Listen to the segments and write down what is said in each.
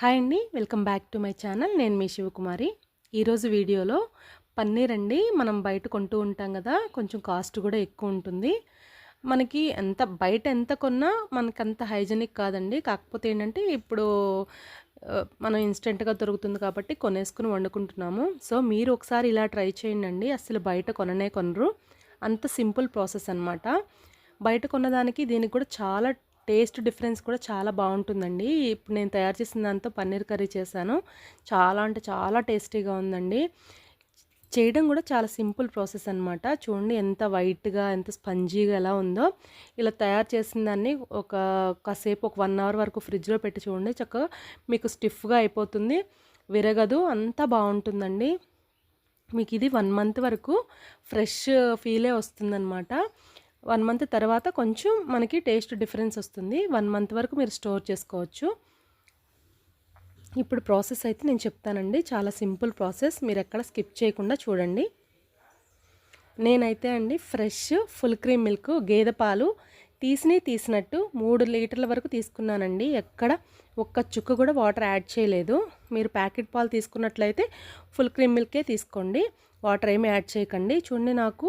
Hi అండి welcome back to my channel. నేను మీ శివకుమారి. ఈరోజు వీడియోలో పన్నీర్ అండి మనం బయట కొంటూ ఉంటాం కదా కొంచెం కాస్ట్ కూడా ఎక్కువ ఉంటుంది. మనకి ఎంత బయట ఎంత కొన్నా మనకి అంత హైజెనిక్ కాదండి. కాకపోతే ఏంటంటే ఇప్పుడు మనం ఇన్స్టెంట్గా దొరుకుతుంది కాబట్టి కొనేసుకుని వండుకుంటున్నాము. సో మీరు ఒకసారి ఇలా ట్రై చేయండి అసలు బయట కొననే కొనరు. అంత సింపుల్ ప్రాసెస్ అన్నమాట. బయట కొన్నదానికి దీనికి కూడా చాలా టేస్ట్ డిఫరెన్స్ కూడా చాలా బాగుంటుందండి. ఇప్పుడు నేను తయారు చేసిన దాంతో పన్నీర్ కర్రీ చేశాను. చాలా అంటే చాలా టేస్టీగా ఉందండి. చేయడం కూడా చాలా సింపుల్ ప్రాసెస్ అనమాట చూడండి ఎంత వైట్గా ఎంత స్పంజీగా ఎలా ఉందో. ఇలా తయారు చేసిన దాన్ని ఒక కాసేపు ఒక వన్ అవర్ వరకు ఫ్రిడ్జ్లో పెట్టి చూడండి. చక్కగా మీకు స్టిఫ్గా అయిపోతుంది. విరగదు. అంతా బాగుంటుందండి. మీకు ఇది వన్ మంత్ వరకు ఫ్రెష్ ఫీలే వస్తుందన్నమాట. వన్ మంత్ తర్వాత కొంచెం మనకి టేస్ట్ డిఫరెన్స్ వస్తుంది. వన్ మంత్ వరకు మీరు స్టోర్ చేసుకోవచ్చు. ఇప్పుడు ప్రాసెస్ అయితే నేను చెప్తానండి. చాలా సింపుల్ ప్రాసెస్. మీరు ఎక్కడ స్కిప్ చేయకుండా చూడండి. నేనైతే అండి ఫ్రెష్ ఫుల్ క్రీమ్ మిల్క్ గేదె పాలు తీసినే తీసినట్టు మూడు లీటర్ల వరకు తీసుకున్నానండి. ఎక్కడ ఒక్క చుక్క కూడా వాటర్ యాడ్ చేయలేదు. మీరు ప్యాకెట్ పాలు తీసుకున్నట్లయితే ఫుల్ క్రీమ్ మిల్కే తీసుకోండి. వాటర్ ఏమి యాడ్ చేయకండి. చూడండి నాకు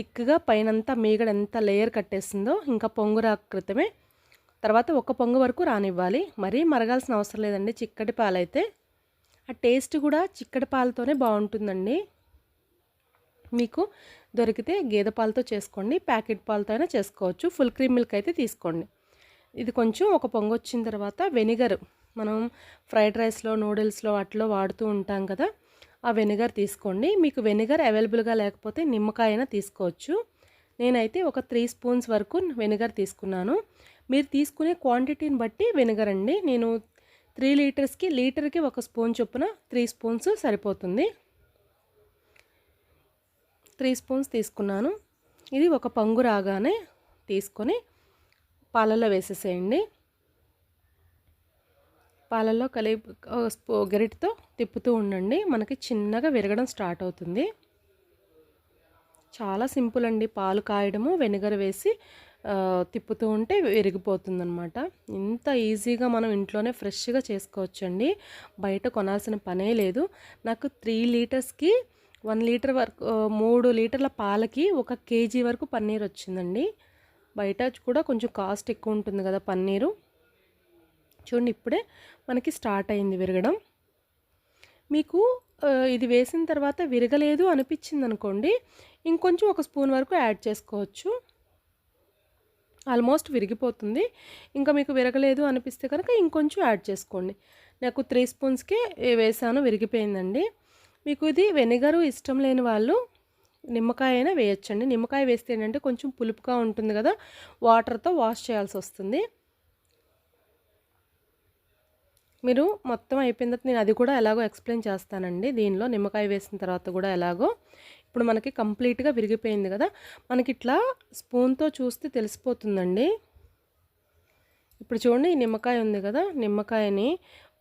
థిక్గా పైనంతా మీగడ ఎంత లేయర్ కట్టేసిందో ఇంకా పొంగు రాకృతమే తర్వాత ఒక పొంగు వరకు రానివ్వాలి. మరీ మరగాల్సిన అవసరం లేదండి. చిక్కటి పాలైతే ఆ టేస్ట్ కూడా చిక్కటి పాలతోనే బాగుంటుందండి. మీకు దొరికితే గేదె పాలతో చేసుకోండి ప్యాకెట్ పాలతో అయినా చేసుకోవచ్చు. ఫుల్ క్రీమ్ మిల్క్ అయితే తీసుకోండి. ఇది కొంచెం ఒక పొంగు వచ్చిన తర్వాత వెనిగర్. మనం ఫ్రైడ్ రైస్లో నూడిల్స్లో వాటిలో వాడుతూ ఉంటాం కదా. ఆ వెనిగర్ తీసుకోండి. మీకు వెనిగర్ అవైలబుల్గా లేకపోతే నిమ్మకాయ అయినా తీసుకోవచ్చు. నేనైతే ఒక త్రీ స్పూన్స్ వరకు వెనిగర్ తీసుకున్నాను. మీరు తీసుకునే క్వాంటిటీని బట్టి వెనిగర్ అండి. నేను త్రీ లీటర్స్కి లీటర్కి ఒక స్పూన్ చొప్పున త్రీ స్పూన్స్ సరిపోతుంది. త్రీ స్పూన్స్ తీసుకున్నాను. ఇది ఒక పంగు రాగానే తీసుకొని పాలల్లో వేసేసేయండి. పాలల్లో కలిపి గరిటతో తిప్పుతూ ఉండండి. మనకి చిన్నగా విరగడం స్టార్ట్ అవుతుంది. చాలా సింపుల్ అండి. పాలు కాయడము వెనిగర్ వేసి తిప్పుతూ ఉంటే విరిగిపోతుంది అనమాట ఇంత ఈజీగా మనం ఇంట్లోనే ఫ్రెష్గా చేసుకోవచ్చండి. బయట కొనాల్సిన పనే లేదు. నాకు త్రీ లీటర్స్కి వన్ లీటర్ వరకు మూడు లీటర్ల పాలకి ఒక కేజీ వరకు పన్నీర్ వచ్చిందండి బయట కూడా కొంచెం కాస్ట్ ఎక్కువ ఉంటుంది కదా పన్నీరు. చూడండి ఇప్పుడే మనకి స్టార్ట్ అయింది విరగడం. మీకు ఇది వేసిన తర్వాత విరగలేదు అనిపించింది అనుకోండి ఇంకొంచెం ఒక స్పూన్ వరకు యాడ్ చేసుకోవచ్చు. ఆల్మోస్ట్ విరిగిపోతుంది. ఇంకా మీకు విరగలేదు అనిపిస్తే కనుక ఇంకొంచెం యాడ్ చేసుకోండి. నాకు త్రీ స్పూన్స్కే వేసాను విరిగిపోయిందండి. మీకు ఇది వెనిగరు ఇష్టం లేని వాళ్ళు నిమ్మకాయ అయినా వేయచ్చండి. నిమ్మకాయ వేస్తే ఏంటంటే కొంచెం పులుపుగా ఉంటుంది కదా వాటర్తో వాష్ చేయాల్సి వస్తుంది. మీరు మొత్తం అయిపోయిన తర్వాత నేను అది కూడా ఎలాగో ఎక్స్ప్లెయిన్ చేస్తానండి. దీనిలో నిమ్మకాయ వేసిన తర్వాత కూడా ఎలాగో. ఇప్పుడు మనకి కంప్లీట్గా విరిగిపోయింది కదా. మనకి ఇట్లా స్పూన్తో చూస్తే తెలిసిపోతుందండి. ఇప్పుడు చూడండి ఈ నిమ్మకాయ ఉంది కదా. నిమ్మకాయని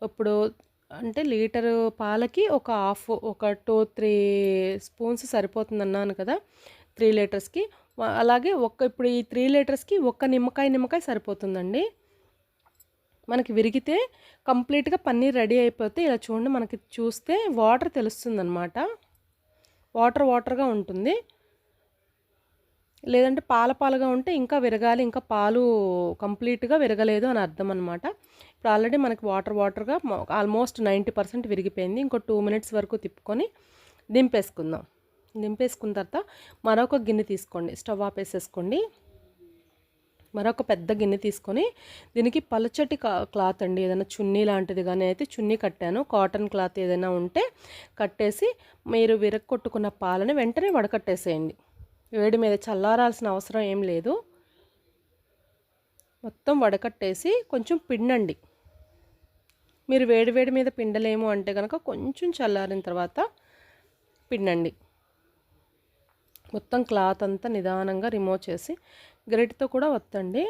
ఇప్పుడు అంటే లీటరు పాలకి ఒక హాఫ్ ఒక టూ త్రీ స్పూన్స్ సరిపోతుంది అన్నాను కదా. త్రీ లీటర్స్కి. అలాగే ఒక్క ఇప్పుడు ఈ త్రీ లీటర్స్కి ఒక్క నిమ్మకాయ నిమ్మకాయ సరిపోతుందండి. మనకి విరిగితే కంప్లీట్గా పన్నీర్ రెడీ అయిపోతే ఇలా చూడండి మనకి చూస్తే వాటర్ తెలుస్తుంది అనమాట వాటర్ వాటర్గా ఉంటుంది. లేదంటే పాల పాలుగా ఉంటే ఇంకా విరగాలి ఇంకా పాలు కంప్లీట్గా విరగలేదు అని అర్థం అనమాట ఇప్పుడు ఆల్రెడీ మనకి వాటర్ వాటర్గా ఆల్మోస్ట్ నైంటీ పర్సెంట్ విరిగిపోయింది. ఇంకో టూ మినిట్స్ వరకు తిప్పుకొని దింపేసుకుందాం. దింపేసుకున్న తర్వాత మరొక గిన్నె తీసుకోండి. స్టవ్ ఆపేసేసుకోండి. మరొక పెద్ద గిన్నె తీసుకొని దీనికి పలచటి క్లాత్ అండి. ఏదైనా చున్నీ లాంటిది కానీ అయితే చున్నీ కట్టాను. కాటన్ క్లాత్ ఏదైనా ఉంటే కట్టేసి మీరు విరగొట్టుకున్న పాలని వెంటనే వడకట్టేసేయండి. వేడి మీద చల్లారాల్సిన అవసరం ఏం లేదు. మొత్తం వడకట్టేసి కొంచెం పిండండి. మీరు వేడి వేడి మీద పిండలేము అంటే కనుక కొంచెం చల్లారిన తర్వాత పిండండి. మొత్తం క్లాత్ అంతా నిదానంగా రిమూవ్ చేసి గరిటతో కూడా వత్తండి.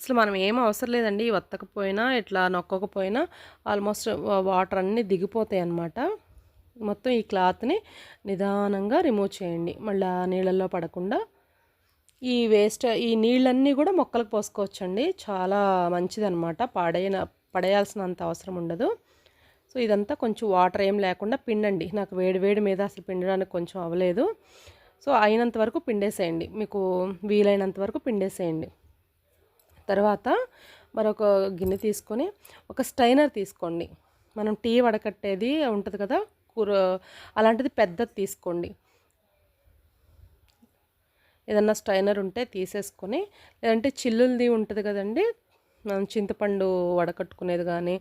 అసలు మనం ఏం అవసరం లేదండి వత్తకపోయినా ఇట్లా నొక్కకపోయినా ఆల్మోస్ట్ వాటర్ అన్నీ దిగిపోతాయి అన్నమాట. మొత్తం ఈ క్లాత్ని నిదానంగా రిమూవ్ చేయండి. మళ్ళీ ఆ నీళ్ళల్లో పడకుండా ఈ వేస్ట్ ఈ నీళ్ళన్నీ కూడా మొక్కలకు పోసుకోవచ్చండి. చాలా మంచిదన్నమాట. పాడైన పడేయాల్సినంత అవసరం ఉండదు. సో ఇదంతా కొంచెం వాటర్ ఏం లేకుండా పిండండి. నాకు వేడి వేడి మీద అసలు పిండడానికి కొంచెం అవ్వలేదు. సో అయినంత వరకు పిండేసేయండి. మీకు వీలైనంత వరకు పిండేసేయండి. తర్వాత మరొక గిన్నె తీసుకొని ఒక స్టైనర్ తీసుకోండి. మనం టీ వడకట్టేది ఉంటుంది కదా కూర అలాంటిది పెద్దది తీసుకోండి. ఏదన్నా స్టైనర్ ఉంటే తీసేసుకొని లేదంటే చిల్లులది ఉంటుంది కదండి మనం చింతపండు వడకట్టుకునేది కానీ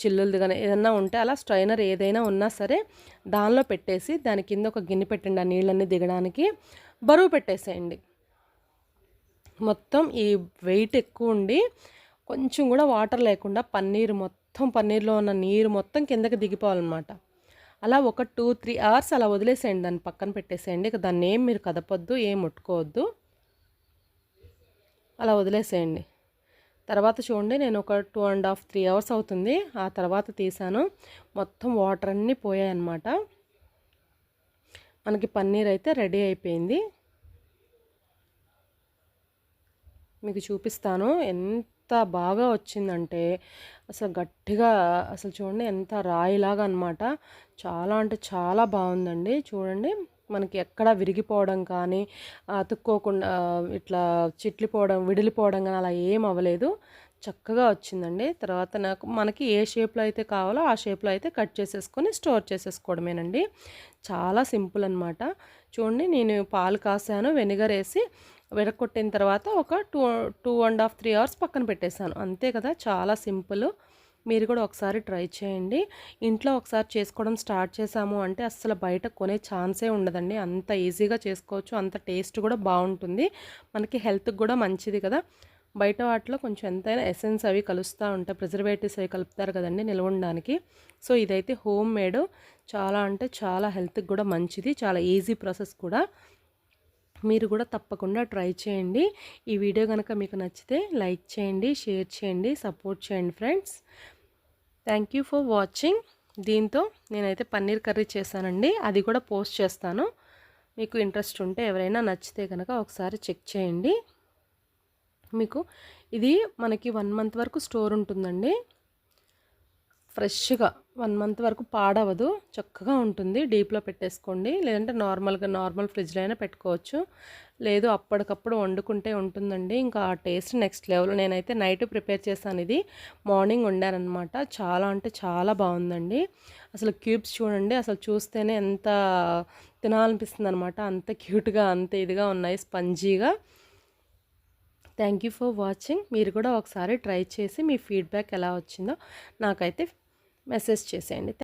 చిల్లులది కానీ ఏదన్నా ఉంటే అలా స్ట్రైనర్ ఏదైనా ఉన్నా సరే దానిలో పెట్టేసి దాని కింద ఒక గిన్నె పెట్టండి ఆ నీళ్ళన్నీ దిగడానికి. బరువు పెట్టేసేయండి. మొత్తం ఈ వెయిట్ ఎక్కువ ఉండి కొంచెం కూడా వాటర్ లేకుండా పన్నీర్ మొత్తం పన్నీర్లో ఉన్న నీరు మొత్తం కిందకి దిగిపోవాలన్నమాట. అలా ఒక టూ త్రీ అవర్స్ అలా వదిలేసేయండి దాన్ని పక్కన పెట్టేసేయండి. ఇక దాన్ని ఏం మీరు కదపొద్దు ఏం ముట్టుకోవద్దు. అలా వదిలేసేయండి. తర్వాత చూడండి నేను ఒక two and half three hours అవుతుంది. ఆ తర్వాత తీసాను. మొత్తం వాటర్ అన్నీ పోయాయన్నమాట. మనకి పన్నీర్ అయితే రెడీ అయిపోయింది. మీకు చూపిస్తాను. ఎంత బాగా వచ్చిందంటే అసలు గట్టిగా అసలు చూడండి ఎంత రాయిలాగా అనమాట చాలా అంటే చాలా బాగుందండి. చూడండి. మనకి ఎక్కడ విరిగిపోవడం కానీ అతుక్కోకుండా ఇట్లా చిట్లిపోవడం విడిలిపోవడం కానీ అలా ఏం అవ్వలేదు. చక్కగా వచ్చిందండి. తర్వాత నాకు మనకి ఏ షేప్లో అయితే కావాలో ఆ షేప్లో అయితే కట్ చేసేసుకొని స్టోర్ చేసేసుకోవడమేనండి. చాలా సింపుల్ అనమాట చూడండి నేను పాలు కాసాను వెనిగర్ వేసి విరగొట్టిన తర్వాత ఒక two two and half three hours పక్కన పెట్టేశాను. అంతే కదా చాలా సింపుల్. మీరు కూడా ఒకసారి ట్రై చేయండి. ఇంట్లో ఒకసారి చేసుకోవడం స్టార్ట్ చేసాము అంటే అస్సలు బయట కొనే ఛాన్సే ఉండదండి. అంత ఈజీగా చేసుకోవచ్చు అంత టేస్ట్ కూడా బాగుంటుంది. మనకి హెల్త్కి కూడా మంచిది కదా. బయట వాటిలో కొంచెం ఎంతైనా ఎసెన్స్ అవి కలుస్తూ ఉంటాయి. ప్రిజర్వేటివ్స్ అవి కలుపుతారు కదండి నిల్వ ఉండడానికి. సో ఇదైతే హోమ్ మేడ్. చాలా అంటే చాలా హెల్త్కి కూడా మంచిది. చాలా ఈజీ ప్రాసెస్ కూడా. మీరు కూడా తప్పకుండా ట్రై చేయండి. ఈ వీడియో కనుక మీకు నచ్చితే లైక్ చేయండి షేర్ చేయండి సపోర్ట్ చేయండి friends. Thank you for watching దీంతో నేనైతే పన్నీర్ కర్రీ చేశానండి. అది కూడా పోస్ట్ చేస్తాను. మీకు ఇంట్రెస్ట్ ఉంటే ఎవరైనా నచ్చితే కనుక ఒకసారి చెక్ చేయండి. మీకు ఇది మనకి వన్ మంత్ వరకు స్టోర్ ఉంటుందండి. ఫ్రెష్గా వన్ మంత్ వరకు పాడవదు. చక్కగా ఉంటుంది. డీప్లో పెట్టేసుకోండి. లేదంటే నార్మల్గా నార్మల్ ఫ్రిడ్జ్లో అయినా పెట్టుకోవచ్చు. లేదు అప్పటికప్పుడు వండుకుంటే ఉంటుందండి. ఇంకా ఆ టేస్ట్ నెక్స్ట్ లెవెల్. నేనైతే నైట్ ప్రిపేర్ చేశాను ఇది. మార్నింగ్ వండానమాట చాలా అంటే చాలా బాగుందండి. అసలు క్యూబ్స్ చూడండి. అసలు చూస్తేనే ఎంత తినాలనిపిస్తుంది అనమాట అంత క్యూట్గా అంత ఇదిగా ఉన్నాయి. స్పంజీగా. Thank you for watching. మీరు కూడా ఒకసారి ట్రై చేసి మీ ఫీడ్బ్యాక్ ఎలా వచ్చిందో నాకైతే మెసేజ్ చేసేయండి.